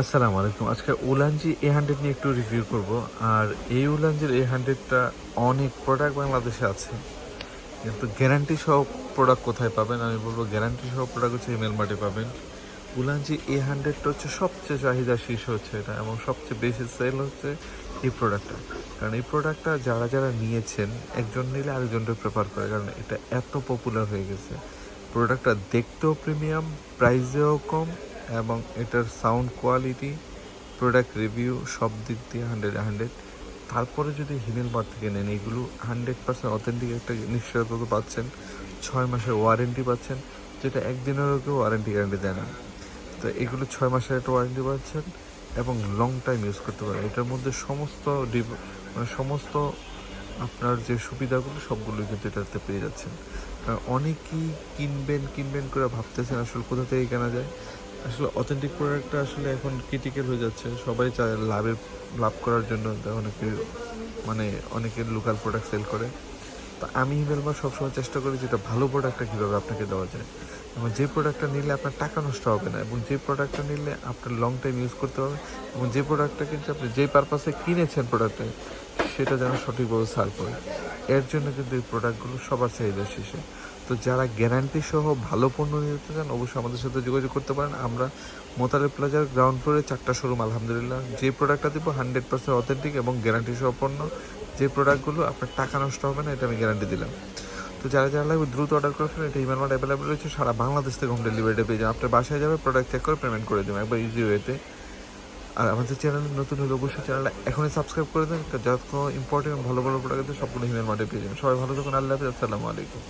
আসসালামু আলাইকুম। আজকে উলানজি এ হান্ড্রেড নিয়ে একটু রিভিউ করব। আর এই উলানজির এ হান্ড্রেডটা অনেক প্রোডাক্ট বাংলাদেশে আছে। কিন্তু গ্যারান্টি সহ প্রোডাক্ট কোথায় পাবেন? আমি বলব গ্যারান্টি সহ প্রোডাক্ট হচ্ছে ইমেল মার্টে পাবেন। উলানজি এ হান্ড্রেডটা হচ্ছে সবচেয়ে চাহিদা শীর্ষ হচ্ছে এটা, এবং সবচেয়ে বেশি সেল হচ্ছে এই প্রোডাক্টটা কারণ এই প্রোডাক্টটা যারা যারা নিয়েছেন, একজন নিলে আরেকজনকে প্রেফার করে, কারণ এটা এত পপুলার হয়ে গেছে। প্রোডাক্টটা দেখতেও প্রিমিয়াম প্রাইসেও কম এবং এটার সাউন্ড কোয়ালিটি প্রোডাক্ট রিভিউ সব দিক দিয়ে হান্ড্রেড হান্ড্রেড তারপরে যদি হিমেল মার্ট থেকে নেন, এগুলো হান্ড্রেড পার্সেন্ট অথেন্টিক একটা নিশ্চয়তা পাচ্ছেন। ছয় মাসের ওয়ারেন্টি পাচ্ছেন, যেটা একদিনেরও কেউ ওয়ারেন্টি গ্যারান্টি দেয় না। তো এগুলো ছয় মাসের একটা ওয়ারেন্টি পাচ্ছেন এবং লং টাইম ইউজ করতে পারেন। এটার মধ্যে সমস্ত মানে সমস্ত আপনার যে সুবিধাগুলো, সবগুলো কিন্তু এটাতে পেয়ে যাচ্ছেন। অনেকেই কিনবেন কিনবেন করে ভাবতেছেন আসলে কোথা থেকে কেনা যায়। আসলে অথেন্টিক প্রোডাক্টটা আসলে এখন ক্রিটিক্যাল হয়ে যাচ্ছে। সবাই চায় লাভে লাভ করার জন্য অনেকে মানে অনেকে লোকাল প্রোডাক্ট সেল করে। তো আমি হিমেলবার সবসময় চেষ্টা করি যেটা ভালো প্রোডাক্টটা কীভাবে আপনাকে দেওয়া যায়। এবং যে প্রোডাক্টটা নিলে আপনার টাকা নষ্ট হবে না, এবং যে প্রোডাক্টটা নিলে আপনার লং টাইম ইউজ করতে হবে, এবং যে প্রোডাক্টটা কিন্তু আপনি যে পারপাসে কিনেছেন প্রোডাক্টটা সেটা যেন সঠিকভাবে সার্ভ করে এর জন্য কিন্তু এই প্রোডাক্টগুলো সবার চাহিদা শেষে। তো যারা গ্যারান্টি সহ ভালো পণ্য নিতে চান, অবশ্যই আমাদের সাথে যোগাযোগ করতে পারেন। আমরা মোতালে প্লাজার গ্রাউন্ড ফ্লোরে চারটা শোরুম আলহামদুলিল্লাহ। যে প্রোডাক্টটা দিব হান্ড্রেড পার্সেন্ট অথেন্টিক এবং গ্যারান্টি সহ পণ্য। যে প্রোডাক্টগুলো আপনার টাকা নষ্ট হবে না, এটা আমি গ্যারান্টি দিলাম। তো যারা যারা লাগবে দ্রুত অর্ডার করে ফেলেন। এটা ইমেল অ্যাভেলেবল রয়েছে সারা বাংলাদেশ থেকে হোম ডেলিভারিটা পেয়ে যাবেন। আপনার বাসায় যাবে প্রোডাক্ট চেক করে পেমেন্ট করে দেবেন। একবার ইজি ওয়েতে আর আমাদের চ্যানেল নতুন হলে অবশ্যই চ্যানেলটা এখনই সাবস্ক্রাইব করে দেন যত ইম্পর্টেন্ট ভালো ভালো প্রোডাক্ট সবগুলো হিমেল মাঠে পেয়ে যাবেন। সবাই ভালো থাকুন, আল্লাহ হাফিজ, আসসালামু আলাইকুম।